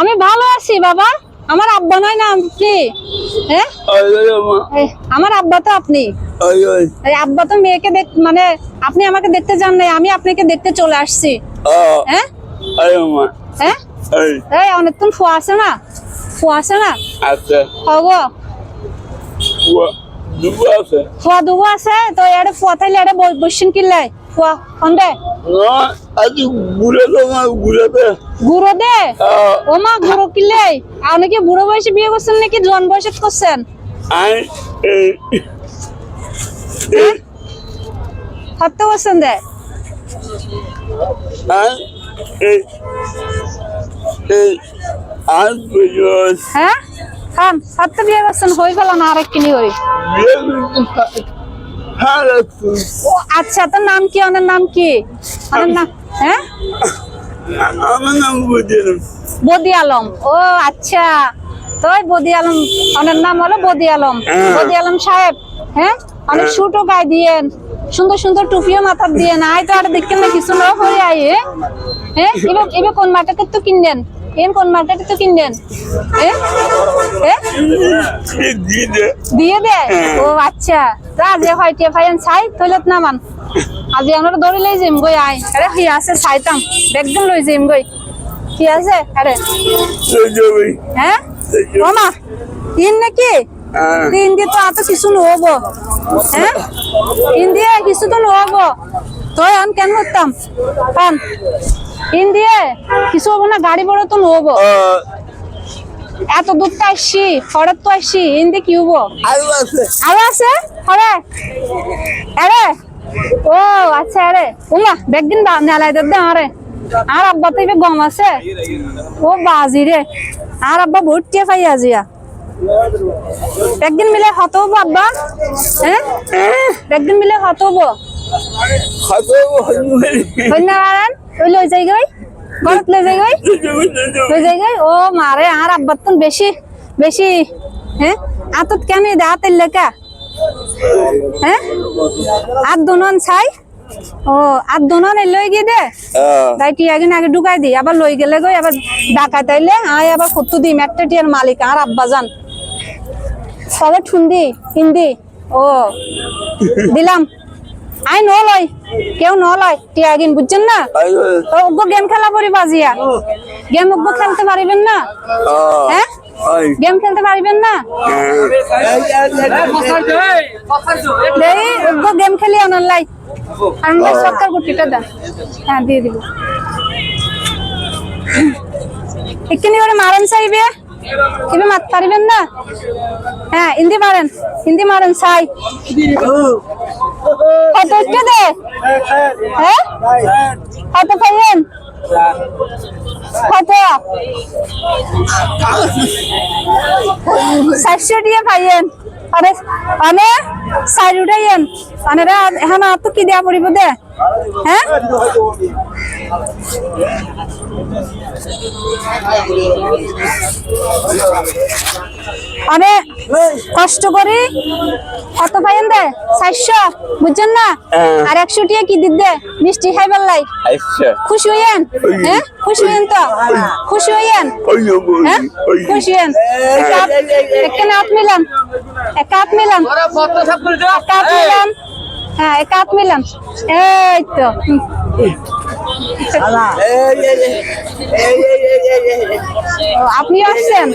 আমি ভালো আছি বাবা। আমার আব্বা নয় না আপনি? হ্যাঁ আমার আব্বা তো আপনি। আব্বা তো মেয়েকে দেখ মানে আপনি আমাকে দেখতে যান নাই আমি আপনাকে দেখতে চলে আসছি। হ্যাঁ হ্যাঁ এই। অনেকক্ষণ ফুয়া আছে না? ফুয়া আছে না? আচ্ছা হব ও দুবো আছে। ফুয়া দুগো আছে তো এড়ে ফুয়া থাইলে এড়ে বসছেন কিল্লাই ফুয়া হন্দে না আজ তো মা ঘুরে তো। গুঁড়ো দে? ও মা গুঁড়ো কিল্লাই আপনি কি বুড়ো বয়সে বিয়ে করছেন নাকি জোয়ান বয়সে করছেন? কত করছেন দে? হ্যাঁ? খান সাতটা বিয়ে করছেন হয়ে গেল না আরেক কিনি রাখছি ও আচ্ছা তোর নাম কি? ওনার নাম কি? ওনার নাম হ্যাঁ? আমার নাম বুঝলাম বদি আলম। ও আচ্ছা। তো বদি আলম ওনার নাম হলো বদি আলম। হ্যাঁ। বদি আলম সাহেব হ্যাঁ? অনেক হ্যাঁ। শুটও গায়ে দিয়েন। সুন্দর সুন্দর টুপিও মাথার দিয়েন। আয় তো আর দেখেন না কিছু না হয়ে আয় হ্যাঁ এবার এবার কোন মার্কেটে তো কিনলেন? এন কোন মার্কেটে তো কিনলেন? হ্যাঁ হ্যাঁ। দিয়ে দে। দিয়ে হ্যাঁ। ও আচ্ছা। যে হয় টিয়া ফাইন ছাই তৈলত নামান। আজি আমরা দৌড়ি লই যাইম গই আই আরে কি আছে ছাইতাম। একদম লই যাইম গই। কি আছে? আরে। হ্যাঁ? মামা তিন নাকি? হ্যাঁ। তিন দিয়ে তো এত কিছু নহব হ্যাঁ? তিন দিয়ে কিছু তো নহব তই আন কেন করতাম পান তিন দিয়ে কিছু হব না গাড়ি বড় তো নহব এত দূর তো আসছি হঠাৎ তো আসছি ইন কি হব আরও আছে। আরও আছে? হরে আরে ও আচ্ছা আরে ওমা বেগদিন বা নেলাই দে আরে। আর আব্বা তো গম আছে। ও বাজি রে। আর আব্বা টিয়া পাই আজিয়া একদিন মিলে হত হব আব্বা। হ্যাঁ? একদিন মিলে হত হব। হইবে কন্যাকারান ওই লই যাই গই ঘরত লই যাই গই লই যাই ও মারে আর আব্বার তো বেশি বেশি হ্যাঁ আতত কেন দে হাতের লেখা হ্যাঁ আর দোনন ছাই ও আর দোনন লই গিয়ে দে। তাই টিয়া কিনে আগে ঢুকাই দি আবার লই গেলে গই আবার ডাকাই তাইলে আয় আবার কত দিম একটা টিয়ার মালিক আর আব্বা জান। সবে ঠুন্দি হিন্দি ও দিলাম। আই ন লয় কেউ ন লয় টিয়া গিন বুঝছেন না? ও ওগো গেম খেলা পরি বাজিয়া। গেম ওগো খেলতে পারিবেন না? হ্যাঁ? গেম খেলতে পারিবেন না? দেই ওগো গেম খেলি অনলাই আমরা সরকার গুটিটা দাও হ্যাঁ দিয়ে দিব। এখানে করে মারেন চাইবে? এবার মাত পারিবেন না? হ্যাঁ হিন্দি মারেন হিন্দি মারেন, সাই। কত একটু দে। হ্যাঁ? কত পাইবেন কত সাতশো দিয়ে পাইয়েন মানে মানে চাৰি উঠাইয়েন মানে রে এখন তো কি দিয়া পড়িব দে? হ্যাঁ মানে কষ্ট করি কত পাইয়েন দে চারশো বুঝছেন না। আর একশো টিয়া কি দিত দে মিষ্টি খাইবার লাই আচ্ছা খুশি হইয়েন হ্যাঁ খুশি হইয়েন তো? খুশি হইয়েন হ্যাঁ খুশি হইয়েন একটা হাত মিলান মিলান মিলান হ্যাঁ মিলান এই তো। আপনি আসছেন?